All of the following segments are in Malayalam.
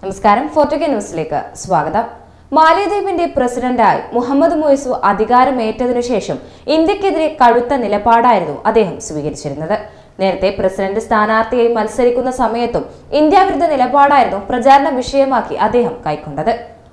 നമസ്കാരം ഫോർട്ടുഗ ന്യൂസിലേക്ക് സ്വാഗതം. മാലിദ്വീപിന്റെ പ്രസിഡന്റായി മുഹമ്മദ് മൊയ്സു അധികാരമേറ്റതിനു ശേഷം ഇന്ത്യക്കെതിരെ കടുത്ത നിലപാടായിരുന്നു അദ്ദേഹം സ്വീകരിച്ചിരുന്നത്. നേരത്തെ പ്രസിഡന്റ് സ്ഥാനാർത്ഥിയായി മത്സരിക്കുന്ന സമയത്തും ഇന്ത്യ വിരുദ്ധ നിലപാടായിരുന്നു പ്രചാരണ വിഷയമാക്കി അദ്ദേഹം കൈക്കൊണ്ടത്.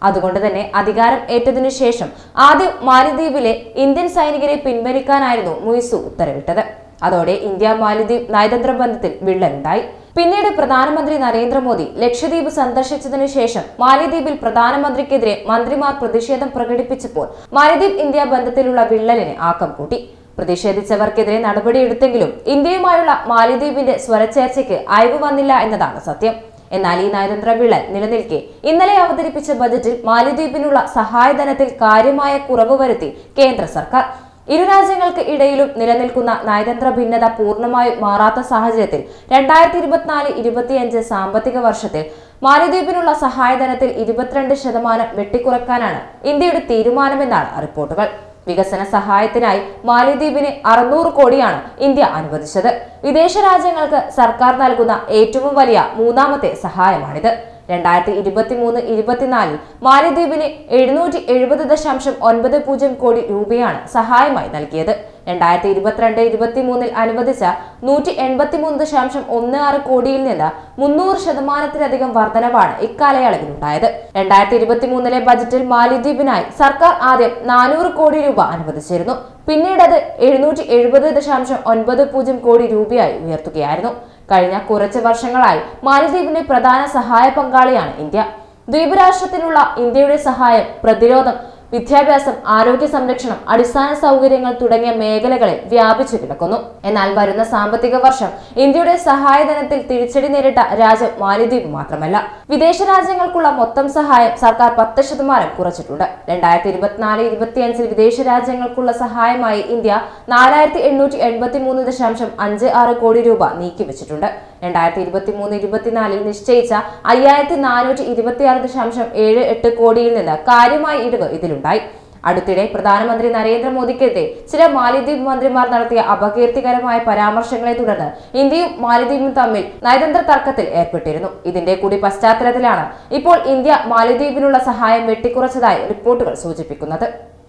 അതുകൊണ്ട് തന്നെ അധികാരം ഏറ്റതിനു ശേഷം ആദ്യം മാലിദ്വീപിലെ ഇന്ത്യൻ സൈനികരെ പിൻവലിക്കാനായിരുന്നു മൊയ്സു ഉത്തരവിട്ടത്. അതോടെ ഇന്ത്യ മാലിദ്വീപ് നയതന്ത്ര ബന്ധത്തിൽ വിള്ളലുണ്ടായി. പിന്നീട് പ്രധാനമന്ത്രി നരേന്ദ്രമോദി ലക്ഷദ്വീപ് സന്ദർശിച്ചതിനു ശേഷം മാലിദ്വീപിൽ പ്രധാനമന്ത്രിക്കെതിരെ മന്ത്രിമാർ പ്രതിഷേധം പ്രകടിപ്പിച്ചപ്പോൾ മാലിദ്വീപ് ഇന്ത്യ ബന്ധത്തിലുള്ള വിള്ളലിന് ആക്കം കൂട്ടി. പ്രതിഷേധിച്ചവർക്കെതിരെ നടപടിയെടുത്തെങ്കിലും ഇന്ത്യയുമായുള്ള മാലിദ്വീപിന്റെ സ്വരച്ചേർച്ചയ്ക്ക് അയവ് വന്നില്ല എന്നതാണ് സത്യം. എന്നാൽ ഈ നയതന്ത്ര വിള്ളൽ നിലനിൽക്കെ. ഇന്നലെ അവതരിപ്പിച്ച ബജറ്റിൽ മാലിദ്വീപിനുള്ള സഹായധനത്തിൽ കാര്യമായ കുറവ് വരുത്തി കേന്ദ്ര സർക്കാർ. ഇരു രാജ്യങ്ങൾക്ക് ഇടയിലും നിലനിൽക്കുന്ന നയതന്ത്ര ഭിന്നത പൂർണമായും മാറാത്ത സാഹചര്യത്തിൽ രണ്ടായിരത്തി ഇരുപത്തിനാല് ഇരുപത്തിയഞ്ച് സാമ്പത്തിക വർഷത്തിൽ മാലിദ്വീപിനുള്ള സഹായധനത്തിൽ ഇരുപത്തിരണ്ട് ശതമാനം വെട്ടിക്കുറക്കാനാണ് ഇന്ത്യയുടെ തീരുമാനമെന്നാണ് റിപ്പോർട്ടുകൾ. വികസന സഹായത്തിനായി മാലിദ്വീപിന് അറുന്നൂറ് കോടിയാണ് ഇന്ത്യ അനുവദിച്ചത്. വിദേശ രാജ്യങ്ങൾക്ക് സർക്കാർ നൽകുന്ന ഏറ്റവും വലിയ മൂന്നാമത്തെ സഹായമാണിത്. രണ്ടായിരത്തി ഇരുപത്തി മൂന്ന് ഇരുപത്തിനാലിൽ മാലിദ്വീപിന് എഴുന്നൂറ്റി എഴുപത് ദശാംശം ഒൻപത് പൂജ്യം കോടി രൂപയാണ് സഹായമായി നൽകിയത്. രണ്ടായിരത്തി ഇരുപത്തിരണ്ട് ഇരുപത്തി മൂന്നിൽ അനുവദിച്ച നൂറ്റി എൺപത്തി മൂന്ന് ദശാംശം ഒന്ന് ആറ് കോടിയിൽ നിന്ന് മുന്നൂറ് ശതമാനത്തിലധികം വർധനവാണ് ഇക്കാലയളവിലുണ്ടായത്. രണ്ടായിരത്തി ഇരുപത്തി മൂന്നിലെ ബജറ്റിൽ മാലിദ്വീപിനായി സർക്കാർ ആദ്യം നാനൂറ് കോടി രൂപ അനുവദിച്ചിരുന്നു. പിന്നീട് അത് എഴുന്നൂറ്റി എഴുപത് ദശാംശം ഒൻപത് പൂജ്യം കോടി രൂപയായി ഉയർത്തുകയായിരുന്നു. കഴിഞ്ഞ കുറച്ച് വർഷങ്ങളായി മാലിദ്വീപിന്റെ പ്രധാന സഹായ പങ്കാളിയാണ് ഇന്ത്യ. ദ്വീപ് രാഷ്ട്രത്തിനുള്ള ഇന്ത്യയുടെ സഹായം പ്രതിരോധം വിദ്യാഭ്യാസം ആരോഗ്യ സംരക്ഷണം അടിസ്ഥാന സൗകര്യങ്ങൾ തുടങ്ങിയ മേഖലകളിൽ വ്യാപിച്ചു കിടക്കുന്നു. എന്നാൽ വരുന്ന സാമ്പത്തിക വർഷം ഇന്ത്യയുടെ സഹായധനത്തിൽ തിരിച്ചടി നേരിട്ട രാജ്യം മാലിദ്വീപ് മാത്രമല്ല. വിദേശ രാജ്യങ്ങൾക്കുള്ള മൊത്തം സഹായം സർക്കാർ പത്ത് ശതമാനം കുറച്ചിട്ടുണ്ട്. രണ്ടായിരത്തി ഇരുപത്തിനാല് ഇരുപത്തിയഞ്ചിൽ വിദേശ രാജ്യങ്ങൾക്കുള്ള സഹായമായി ഇന്ത്യ നാലായിരത്തി എണ്ണൂറ്റി എൺപത്തി മൂന്ന് ദശാംശം അഞ്ച് ആറ് കോടി രൂപ നീക്കിവെച്ചിട്ടുണ്ട്. രണ്ടായിരത്തി ഇരുപത്തി മൂന്ന് ഇരുപത്തിനാലിൽ നിശ്ചയിച്ച അയ്യായിരത്തി നാനൂറ്റി ഇരുപത്തിയാറ് ദശാംശം ഏഴ് എട്ട് കോടിയിൽ നിന്ന് കാര്യമായ ഇടിവ് ഇതിലുണ്ടായി അടുത്തിടെ പ്രധാനമന്ത്രി നരേന്ദ്രമോദിക്കെതിരെ ചില മാലിദ്വീപ് മന്ത്രിമാർ നടത്തിയ അപകീർത്തികരമായ പരാമർശങ്ങളെ തുടർന്ന് ഇന്ത്യയും മാലിദ്വീപും തമ്മിൽ നയതന്ത്ര തർക്കത്തിൽ ഏർപ്പെട്ടിരുന്നു. ഇതിന്റെ കൂടി പശ്ചാത്തലത്തിലാണ് ഇപ്പോൾ ഇന്ത്യ മാലിദ്വീപിനുള്ള സഹായം വെട്ടിക്കുറച്ചതായി റിപ്പോർട്ടുകൾ സൂചിപ്പിക്കുന്നത്.